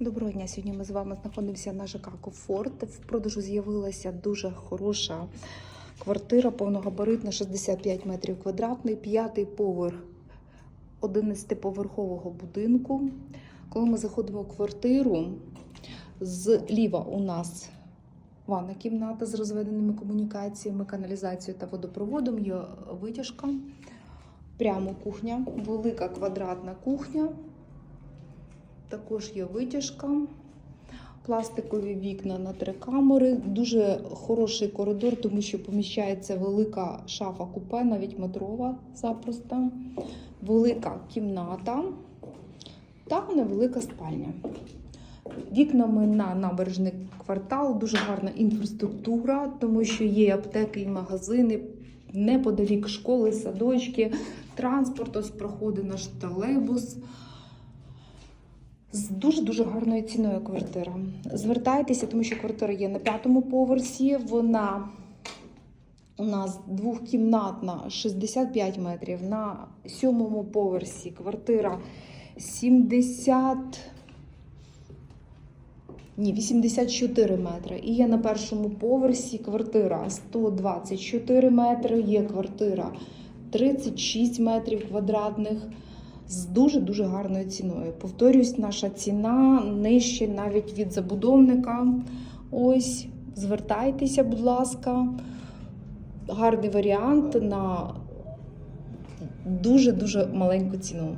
Доброго дня. Сьогодні ми з вами знаходимося на ЖК Комфорт. В продажу з'явилася дуже хороша квартира, повногабаритна, 65 метрів квадратний, п'ятий поверх 11-поверхового будинку. Коли ми заходимо в квартиру, зліва у нас ванна кімната з розведеними комунікаціями, каналізацією та водопроводом, є витяжка. Прямо кухня, велика квадратна кухня. Також є витяжка, пластикові вікна на три камери. Дуже хороший коридор, тому що поміщається велика шафа купе, навіть метрова запросто. Велика кімната та невелика спальня. Вікнами на набережний квартал, дуже гарна інфраструктура, тому що є аптеки і магазини, неподалік школи, садочки, транспорт, ось проходить наш тролейбус. З дуже-дуже гарною ціною квартира. Звертайтеся, тому що квартира є на п'ятому поверсі. Вона у нас двохкімнатна 65 метрів. На сьомому поверсі квартира 70. Ні, 84 метри. І є на першому поверсі квартира 124 метри, є квартира 36 метрів квадратних з дуже-дуже гарною ціною. Повторюсь, наша ціна нижче навіть від забудовника. Ось, звертайтеся, будь ласка. Гарний варіант на дуже-дуже маленьку ціну.